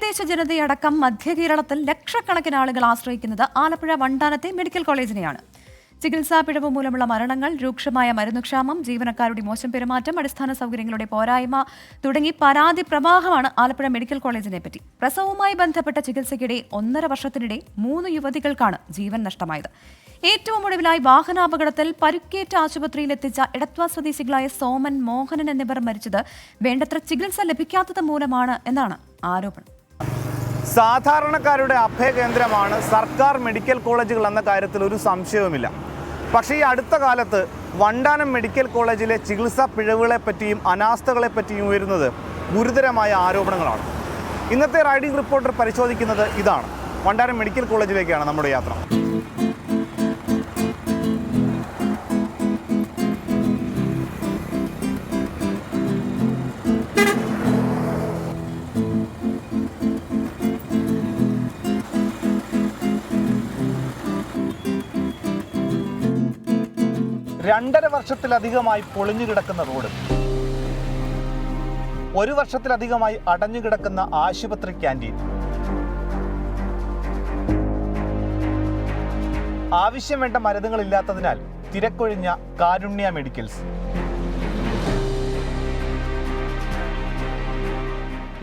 തീരദേശ ജനതയടക്കം മധ്യ കേരളത്തിൽ ലക്ഷക്കണക്കിന് ആളുകൾ ആശ്രയിക്കുന്നത് ആലപ്പുഴ വണ്ടാനത്തെ മെഡിക്കൽ കോളേജിനെയാണ്. ചികിത്സാ പിഴവ് മൂലമുള്ള മരണങ്ങൾ രൂക്ഷമായ മരുന്നുക്ഷാമം ജീവനക്കാരുടെ മോശം പെരുമാറ്റം അടിസ്ഥാന സൗകര്യങ്ങളുടെ പോരായ്മ തുടങ്ങി പരാതി പ്രവാഹമാണ് ആലപ്പുഴ മെഡിക്കൽ കോളേജിനെ പറ്റി പ്രസവവുമായി ബന്ധപ്പെട്ട ചികിത്സയ്ക്കിടെ ഒന്നര വർഷത്തിനിടെ മൂന്ന് യുവതികൾക്കാണ് ജീവൻ നഷ്ടമായത്. ഏറ്റവും ഒടുവിലായി വാഹനാപകടത്തിൽ പരുക്കേറ്റ ആശുപത്രിയിൽ എത്തിച്ച ഇടത്വാ സ്വദേശികളായ സോമൻ മോഹനൻ എന്നിവർ മരിച്ചത് വേണ്ടത്ര ചികിത്സ ലഭിക്കാത്തത് മൂലമാണ് എന്നാണ് ആരോപണം. സാധാരണക്കാരുടെ അഭയകേന്ദ്രമാണ് സർക്കാർ മെഡിക്കൽ കോളേജുകൾ എന്ന കാര്യത്തിൽ ഒരു സംശയവുമില്ല. പക്ഷേ ഈ അടുത്ത കാലത്ത് വണ്ടാനം മെഡിക്കൽ കോളേജിലെ ചികിത്സാ പിഴവുകളെ പറ്റിയും അനാസ്ഥകളെ പറ്റിയും ഉയരുന്നത് ഗുരുതരമായ ആരോപണങ്ങളാണ്. ഇന്നത്തെ റൈഡിംഗ് റിപ്പോർട്ടർ പരിശോധിക്കുന്നത് ഇതാണ്. വണ്ടാനം മെഡിക്കൽ കോളേജിലേക്കാണ് നമ്മുടെ യാത്ര. രണ്ടര വർഷത്തിലധികമായി പൊളിഞ്ഞു കിടക്കുന്ന റോഡ്. ഒരു വർഷത്തിലധികമായി അടഞ്ഞു കിടക്കുന്ന ആശുപത്രി ക്യാന്റീൻ. ആവശ്യം വേണ്ട മരുന്നുകൾ ഇല്ലാത്തതിനാൽ തിരക്കൊഴിഞ്ഞ കാരുണ്യ മെഡിക്കൽസ്.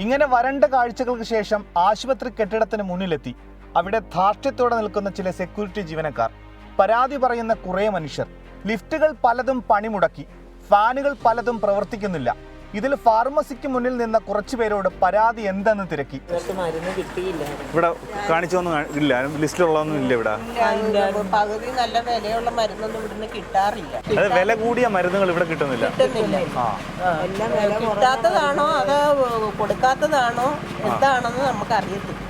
ഇങ്ങനെ വരണ്ട കാഴ്ചകൾക്ക് ശേഷം ആശുപത്രി കെട്ടിടത്തിന് മുന്നിലെത്തി അവിടെ ധാർഷ്ട്യത്തോടെ നിൽക്കുന്ന ചില സെക്യൂരിറ്റി ജീവനക്കാർ. പരാതി പറയുന്ന കുറേ മനുഷ്യർ. ലിഫ്റ്റുകൾ പലതും പണിമുടക്കി. ഫാനുകൾ പലതും പ്രവർത്തിക്കുന്നില്ല. ഇതിൽ ഫാർമസിക്ക് മുന്നിൽ നിന്ന കുറച്ചു പേരോട് പരാതി എന്തെന്ന് തിരക്കി. ഇവിടെ കാണിച്ചൊന്നും ഇല്ല. ലിസ്റ്റിലുള്ളതൊന്നും ഇല്ല ഇവിടെ. പകുതി നല്ല വിലയുള്ള മരുന്നൊന്നും ഇവിടുന്ന് കിട്ടാറില്ല. അത് വില കൂടിയ മരുന്നുകൾ ഇവിടെ കിട്ടുന്നില്ല. കിട്ടുന്നില്ല. ആ. കിട്ടാത്തതാണോ? അതോ കൊടുക്കാത്തതാണോ? എന്താണെന്ന് നമുക്ക് അറിയത്തില്ല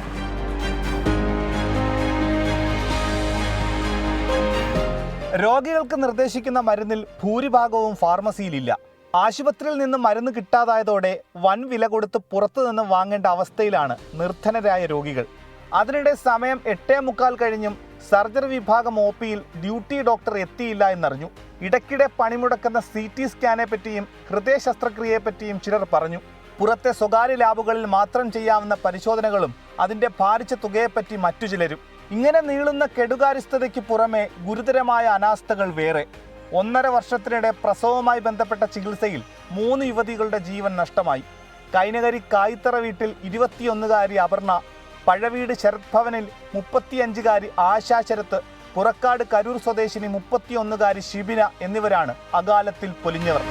രോഗികൾക്ക് നിർദ്ദേശിക്കുന്ന മരുന്നിൽ ഭൂരിഭാഗവും ഫാർമസിയിലില്ല. ആശുപത്രിയിൽ നിന്ന് മരുന്ന് കിട്ടാതായതോടെ വൻ വില കൊടുത്ത് പുറത്തു നിന്ന് വാങ്ങേണ്ട അവസ്ഥയിലാണ് നിർധനരായ രോഗികൾ. അതിനിടെ സമയം എട്ടേ മുക്കാൽ കഴിഞ്ഞും സർജറി വിഭാഗം ഒ പിയിൽ ഡ്യൂട്ടി ഡോക്ടർ എത്തിയില്ല എന്നറിഞ്ഞു. ഇടയ്ക്കിടെ പണിമുടക്കുന്ന സി ടി സ്കാനെ പറ്റിയും ഹൃദയ ശസ്ത്രക്രിയയെ പറ്റിയും ചിലർ പറഞ്ഞു. പുറത്തെ സ്വകാര്യ ലാബുകളിൽ മാത്രം ചെയ്യാവുന്ന പരിശോധനകളും അതിന്റെ ഭാരിച്ച തുകയെപ്പറ്റി മറ്റു ചിലരും. ഇങ്ങനെ നീളുന്ന കെടുകാര്യസ്ഥതയ്ക്ക് പുറമെ ഗുരുതരമായ അനാസ്ഥകൾ വേറെ. ഒന്നര വർഷത്തിനിടെ പ്രസവവുമായി ബന്ധപ്പെട്ട ചികിത്സയിൽ മൂന്ന് യുവതികളുടെ ജീവൻ നഷ്ടമായി. കൈനകരി കായിത്തറ വീട്ടിൽ ഇരുപത്തിയൊന്നുകാരി അപർണ പഴവീട് ശരത് ഭവനിൽ മുപ്പത്തിയഞ്ചുകാരി ആശാ ശരത്ത് പുറക്കാട് കരൂർ സ്വദേശിനി മുപ്പത്തിയൊന്നുകാരി ഷിബിന എന്നിവരാണ് അകാലത്തിൽ പൊലിഞ്ഞവർ.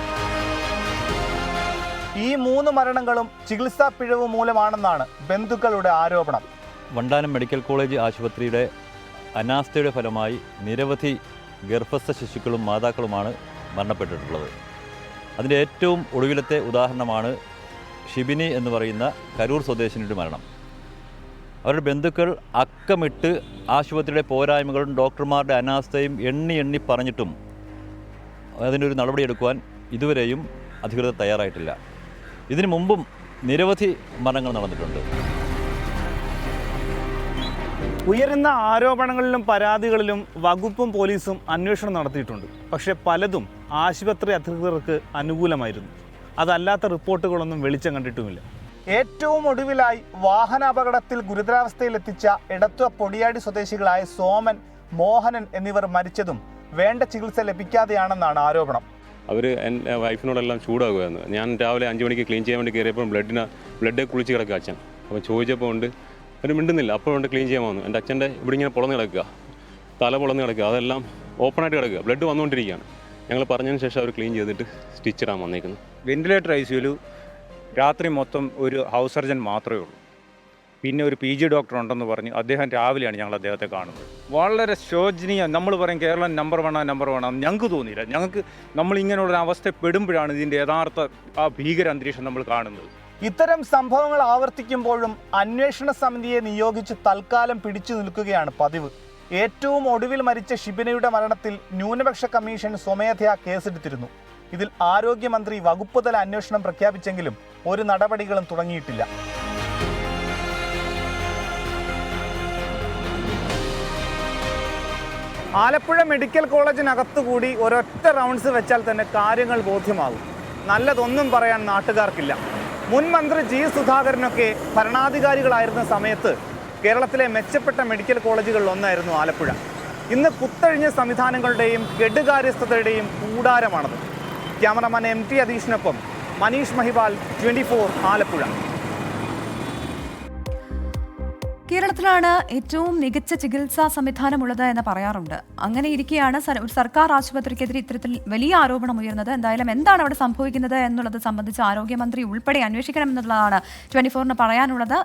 ഈ മൂന്ന് മരണങ്ങളും ചികിത്സാ പിഴവ് മൂലമാണെന്നാണ് ബന്ധുക്കളുടെ ആരോപണം. വണ്ടാനം മെഡിക്കൽ കോളേജ് ആശുപത്രിയുടെ അനാസ്ഥയുടെ ഫലമായി നിരവധി ഗർഭസ്ഥ ശിശുക്കളും മാതാക്കളുമാണ് മരണപ്പെട്ടിട്ടുള്ളത്. അതിന്റെ ഏറ്റവും ഒടുവിലത്തെ ഉദാഹരണമാണ് ഷിബിനി എന്ന് പറയുന്ന കരൂർ സ്വദേശിനിയുടെ മരണം. അവരുടെ ബന്ധുക്കൾ അക്കമിട്ട് ആശുപത്രിയുടെ പോരായ്മകളും ഡോക്ടർമാരുടെ അനാസ്ഥയും എണ്ണി എണ്ണി പറഞ്ഞിട്ടും അതിനൊരു നടപടിയെടുക്കുവാൻ ഇതുവരെയും അധികൃതർ തയ്യാറായിട്ടില്ല. ഇതിനു മുമ്പും നിരവധി മരണങ്ങൾ നടന്നിട്ടുണ്ട്. ഉയരുന്ന ആരോപണങ്ങളിലും പരാതികളിലും വകുപ്പും പോലീസും അന്വേഷണം നടത്തിയിട്ടുണ്ട്. പക്ഷെ പലതും ആശുപത്രി അധികൃതർക്ക് അനുകൂലമായിരുന്നു. അതല്ലാത്ത റിപ്പോർട്ടുകളൊന്നും വെളിച്ചം കണ്ടിട്ടുമില്ല. ഏറ്റവും ഒടുവിലായി വാഹനാപകടത്തിൽ ഗുരുതരാവസ്ഥയിലെത്തിച്ച എടത്വ പൊടിയാടി സ്വദേശികളായ സോമൻ മോഹനൻ എന്നിവർ മരിച്ചതും വേണ്ട ചികിത്സ ലഭിക്കാതെയാണെന്നാണ് ആരോപണം. അവർ എന്റെ വൈഫിനോടെല്ലാം ചൂടാകുമായിരുന്നു ഞാൻ രാവിലെ അഞ്ച് മണിക്ക് ക്ലീൻ ചെയ്യാൻ വേണ്ടി കയറിയപ്പോൾ ബ്ലഡിന് ബ്ലഡ് കുളിച്ച് കിടക്കുക അച്ഛൻ. അപ്പോൾ ചോദിച്ചപ്പോൾ ഉണ്ട് അവർ മിണ്ടുന്നില്ല. അപ്പോൾ ഉണ്ട് ക്ലീൻ ചെയ്യാൻ വന്നു. എന്റെ അച്ഛന്റെ ഇവിടെ ഇങ്ങനെ പൊളന്ന് കിടക്കുക. തല പൊളന്ന് കിടക്കുക. അതെല്ലാം ഓപ്പണായിട്ട് കിടക്കുക. ബ്ലഡ് വന്നുകൊണ്ടിരിക്കുകയാണ്. ഞങ്ങൾ പറഞ്ഞതിന് ശേഷം അവർ ക്ലീൻ ചെയ്തിട്ട് സ്റ്റിച്ച് ഇടാൻ വന്നേക്കുന്നത് വെന്റിലേറ്റർ ഐ സിയുൽ രാത്രി മൊത്തം ഒരു ഹൗസ് സർജൻ മാത്രമേ ഉള്ളൂ. പിന്നെ ഒരു പി ജി ഡോക്ടർ ഉണ്ടെന്ന് പറഞ്ഞ് അദ്ദേഹം രാവിലെയാണ് ഞങ്ങൾ അദ്ദേഹത്തെ കാണുന്നത്. വളരെ ശോചനീയം നമ്മൾ പറയും Keralam number one number one ഞങ്ങൾക്ക് തോന്നിയില്ല. ഞങ്ങൾക്ക് നമ്മൾ ഇങ്ങനെയുള്ള അവസ്ഥ പെടുമ്പോഴാണ് ഇതിന്റെ യഥാർത്ഥ ആ ഭീകര അന്തരീക്ഷം നമ്മൾ കാണുന്നത്. ഇത്തരം സംഭവങ്ങൾ ആവർത്തിക്കുമ്പോഴും അന്വേഷണ സമിതിയെ നിയോഗിച്ച് തൽക്കാലം പിടിച്ചു നിൽക്കുകയാണ് പതിവ്. ഏറ്റവും ഒടുവിൽ മരിച്ച ഷിബിനയുടെ മരണത്തിൽ ന്യൂനപക്ഷ കമ്മീഷൻ സ്വമേധയാ കേസെടുത്തിരുന്നു. ഇതിൽ ആരോഗ്യമന്ത്രി വകുപ്പുതല അന്വേഷണം പ്രഖ്യാപിച്ചെങ്കിലും ഒരു നടപടികളും തുടങ്ങിയിട്ടില്ല. ആലപ്പുഴ മെഡിക്കൽ കോളേജിനകത്തുകൂടി ഒരൊറ്റ റൗണ്ട്സ് വെച്ചാൽ തന്നെ കാര്യങ്ങൾ ബോധ്യമാകും. നല്ലതൊന്നും പറയാൻ നാട്ടുകാർക്കില്ല. മുൻ മന്ത്രി ജി സുധാകരനൊക്കെ ഭരണാധികാരികളായിരുന്ന സമയത്ത് കേരളത്തിലെ മെച്ചപ്പെട്ട മെഡിക്കൽ കോളേജുകളിൽ ഒന്നായിരുന്നു ആലപ്പുഴ. ഇന്ന് കുത്തഴിഞ്ഞ സംവിധാനങ്ങളുടെയും കെടുകാര്യസ്ഥതയുടെയും കൂടാരമാണത്. ക്യാമറമാൻ എം ടി അതീഷിനൊപ്പം മനീഷ് മഹിവാൽ ട്വന്റി ആലപ്പുഴ. കേരളത്തിലാണ് ഏറ്റവും മികച്ച ചികിത്സാ സംവിധാനമുള്ളത് എന്ന് പറയാറുണ്ട്. അങ്ങനെ ഇരിക്കെയാണ് സർക്കാർ ആശുപത്രിക്കെതിരെ ഇത്തരത്തിൽ വലിയ ആരോപണം ഉയർന്നത്. എന്തായാലും എന്താണ് അവിടെ സംഭവിക്കുന്നത് എന്നുള്ളത് സംബന്ധിച്ച് ആരോഗ്യമന്ത്രി ഉൾപ്പെടെ അന്വേഷിക്കണമെന്നുള്ളതാണ് ട്വന്റി ഫോറിന് പറയാനുള്ളത്.